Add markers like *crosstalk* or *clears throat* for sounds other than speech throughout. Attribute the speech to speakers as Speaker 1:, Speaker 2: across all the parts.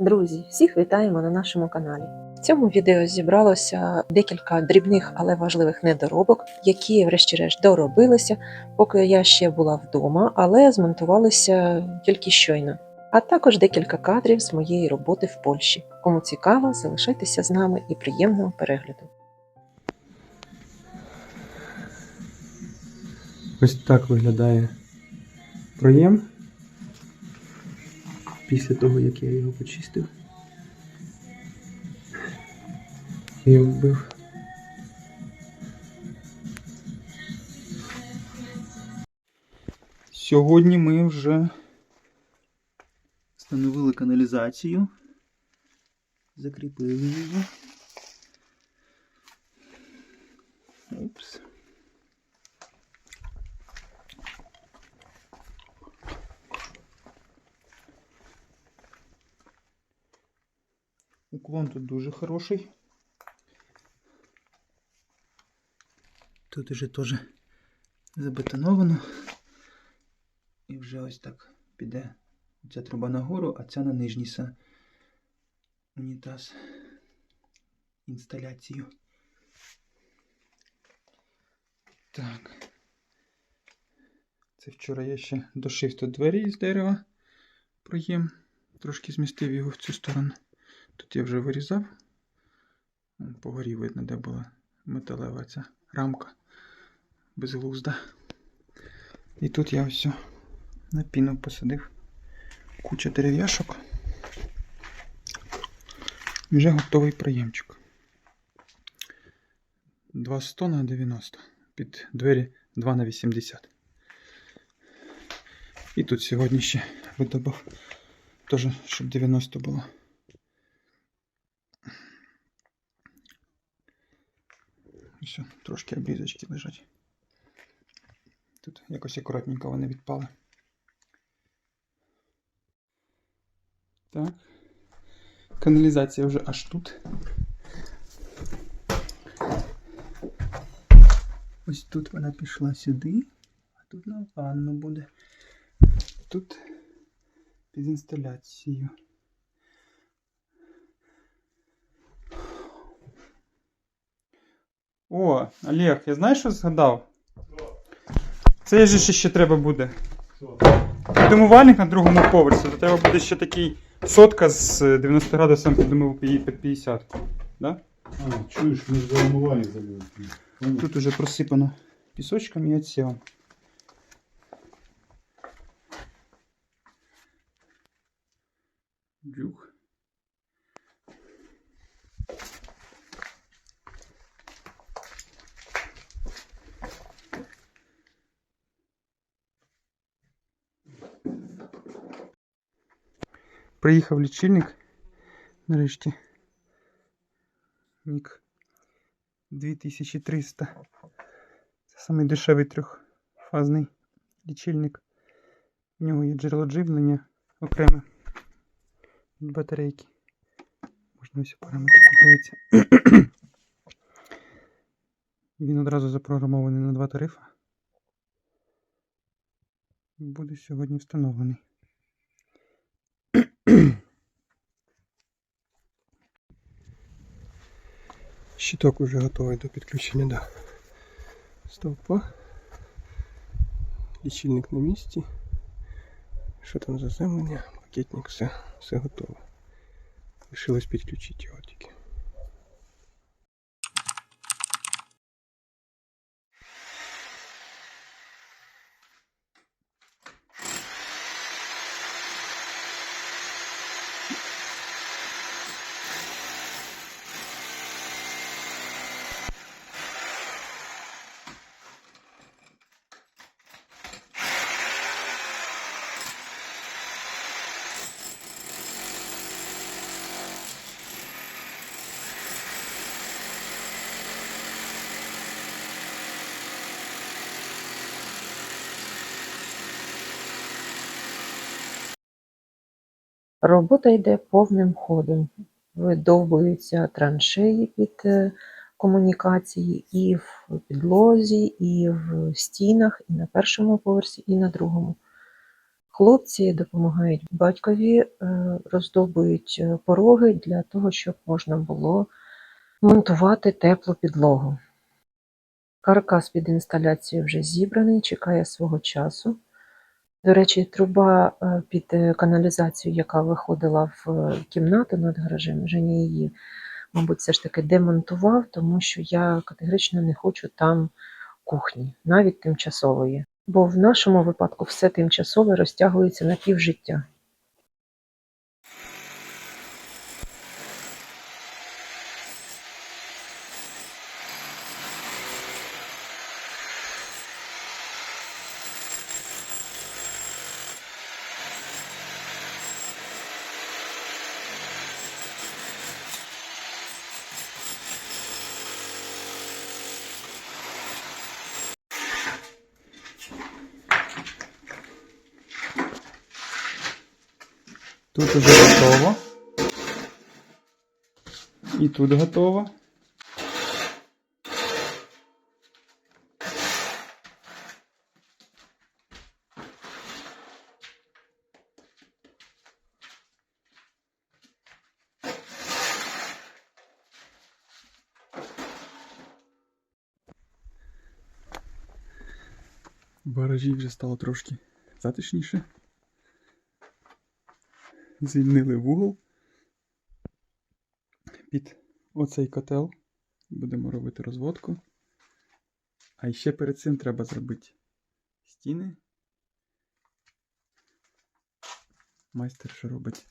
Speaker 1: Друзі, всіх вітаємо на нашому каналі. В цьому відео зібралося декілька дрібних, але важливих недоробок, які, врешті-решт, доробилися, поки я ще була вдома, але змонтувалися тільки щойно. А також декілька кадрів з моєї роботи в Польщі. Кому цікаво, залишайтеся з нами і приємного перегляду.
Speaker 2: Ось так виглядає проєм після того, як я його почистив і вбив. Сьогодні ми вже встановили каналізацію, закріпили її. Уклон тут дуже хороший. Тут уже теж забетоновано. І вже ось так піде ця труба нагору, а ця на нижній унітаз інсталяцію. Так. Це вчора я ще дошив тут двері з дерева проєм. Трошки змістив його в цю сторону. Тут я вже вирізав. Вон По горі видно, де була металева ця рамка безглузда. І тут я все на піну посадив куча дерев'яшок. Вже готовий проємчик. 200 на 90. Під двері 2 на 80. І тут сьогодні ще видобав. Теж, щоб 90 було. Все, трошки обрізочки лежать. Тут якось акуратненько вони відпали. Так. Каналізація вже аж тут. Ось тут вона пішла сюди, а тут на ванну буде. Тут під інсталяцією. О, Олег, я знаєш, що згадав? Це же ще треба буде. Підумувальник на другому поверсі, то треба буде ще такий сотка з е, 90 градусом підумив під 50. Да?
Speaker 3: А, чуєш, ми ж за умивальник забили.
Speaker 2: Тут уже просипано пісочком і отсівом. Джух. Приїхав лічильник. Нарешті. Нік 2300. Це самий дешевий трьохфазний лічильник. В нього є джерело живлення окреме від батарейки. Можна ось параметри подивитися. *clears throat* Він одразу запрограмований на два тарифи. Буде сьогодні встановлений. Щиток уже готовий до підключення до стовпа. Лічильник на місці. Що там заземлення? Пакетник, все, все готово. Лишилось підключити його тільки.
Speaker 1: Робота йде повним ходом. Видовбуються траншеї під е, комунікації і в підлозі, і в стінах, і на першому поверсі, і на другому. Хлопці допомагають батькові, е, роздобують е, пороги для того, щоб можна було монтувати теплу підлогу. Каркас під інсталяцію вже зібраний, чекає свого часу. До речі, труба е, під е, каналізацію, яка виходила в е, кімнату над гаражем, вже не її, мабуть, все ж таки демонтував, тому що я категорично не хочу там кухні, навіть тимчасової. Бо в нашому випадку все тимчасове розтягується на півжиття.
Speaker 2: Тут уже готово. І тут готово. В гаражі вже стало трошки затишніше. Звільнили вугол під оцей котел. Будемо робити розводку. А ще перед цим треба зробити стіни. Майстер що робить?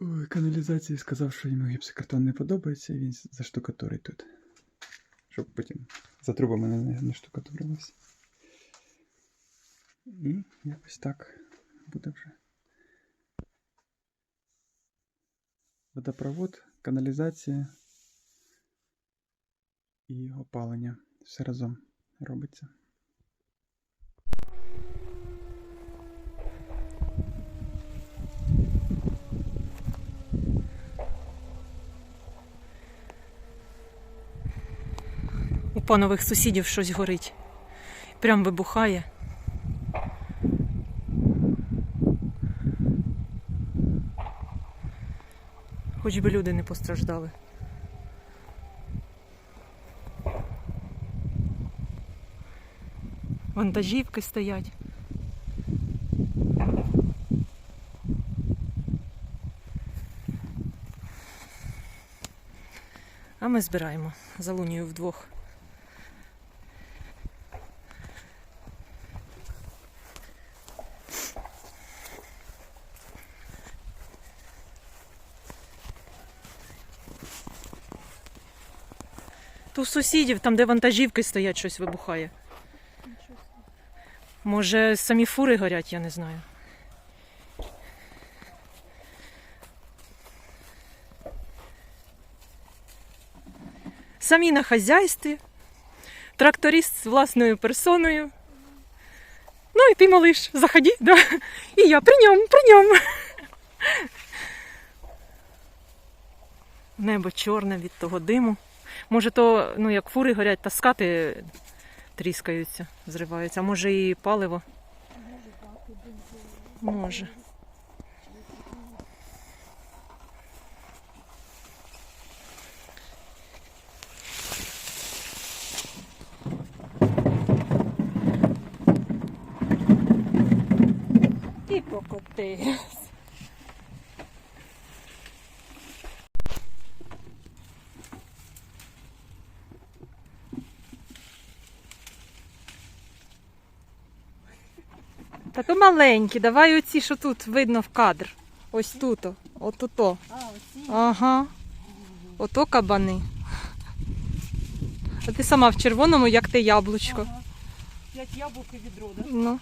Speaker 2: Ой, каналізації сказав, що йому гіпсокартон не подобається, і він заштукатурить тут. Щоб потім за трубами не, не штукатурилось. І якось так буде вже. Водопровод, каналізація і опалення. Все разом робиться.
Speaker 4: У панових сусідів щось горить. Прям вибухає. Хоч би люди не постраждали. Вантажівки стоять. А ми збираємо за лунію вдвох. У сусідів, там, де вантажівки стоять, щось вибухає. Може, самі фури горять, я не знаю. Самі на хазяйстві, тракторист з власною персоною. Ну і ти, малиш, заходи, да? І я при ньому, при ньому. Небо чорне від того диму. Може, то, ну, як фури горять, та скати тріскаються, зриваються, а може і паливо. Може. І покотився. Маленькі, давай оці, що тут видно в кадр. Ось тут. Отуто. Ага. Ото кабани. А ти сама в червоному, як те яблучко.
Speaker 5: Ага. П'ять яблук і відро, да?
Speaker 4: Ну.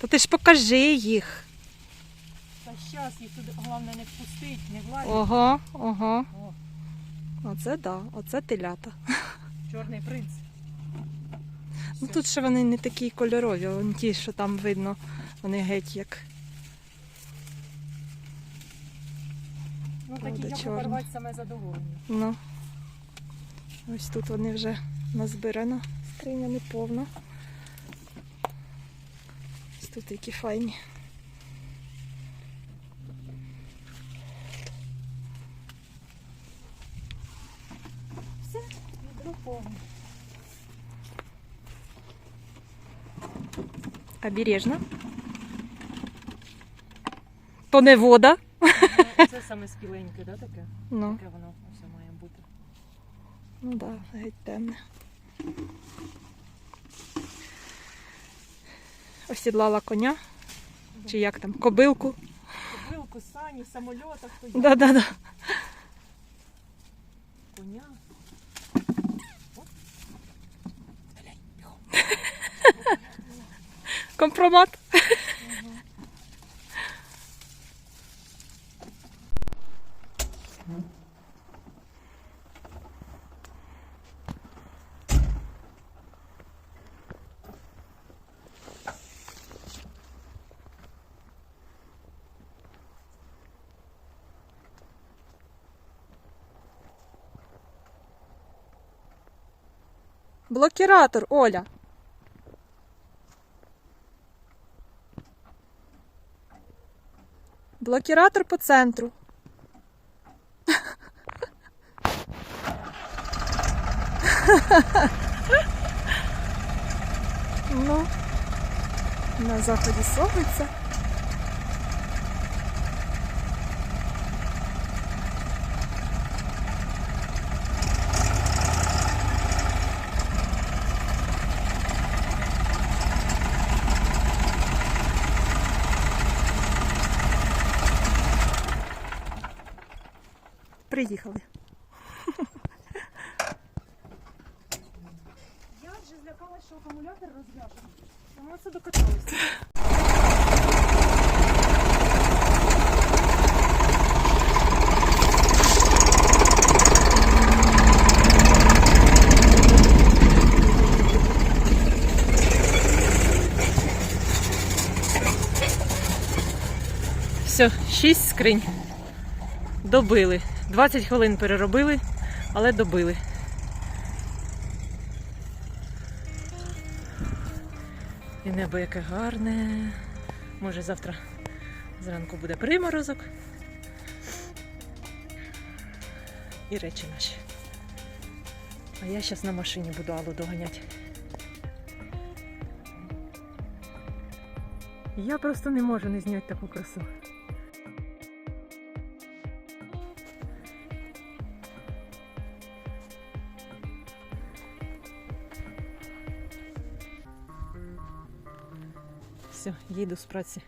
Speaker 4: То ти ж покажи їх.
Speaker 5: Та щас їх туди головне не впустить, не влазить.
Speaker 4: Ого, ого.
Speaker 5: О,
Speaker 4: Оце да, оце телята.
Speaker 5: чорний принц.
Speaker 4: Ну тут ще вони не такі кольорові, вон ті, що там видно, вони геть як.
Speaker 5: Ну такі
Speaker 4: як
Speaker 5: порвати саме задоволення.
Speaker 4: Ну. Ось тут вони вже назбирано. Скриня не повна.
Speaker 5: Тут які файні. Все, відро повне.
Speaker 4: Обережно. То не вода.
Speaker 5: Це саме *laughs* спіленьке, да, таке?
Speaker 4: Ну,
Speaker 5: Таке воно все має бути.
Speaker 4: ну да, геть темне. Осідлала коня. Чи як там? Кобилку.
Speaker 5: Кобилку, сані, самольота, хто як,
Speaker 4: Да-да-да.
Speaker 5: коня.
Speaker 4: Компромат. Блокіратор, Оля. Блокіратор по центру. ну, на заході сонця. Приїхали.
Speaker 5: Я вже злякалася, що акумулятор розв'яжений. Тому це докаталося.
Speaker 4: Все, шість скринь. Добили. 20 хвилин переробили, але добили. І небо яке гарне. Може завтра зранку буде приморозок. І речі наші. А я зараз на машині буду Аллу доганяти. Я просто не можу не зняти таку красу. Їду з праці.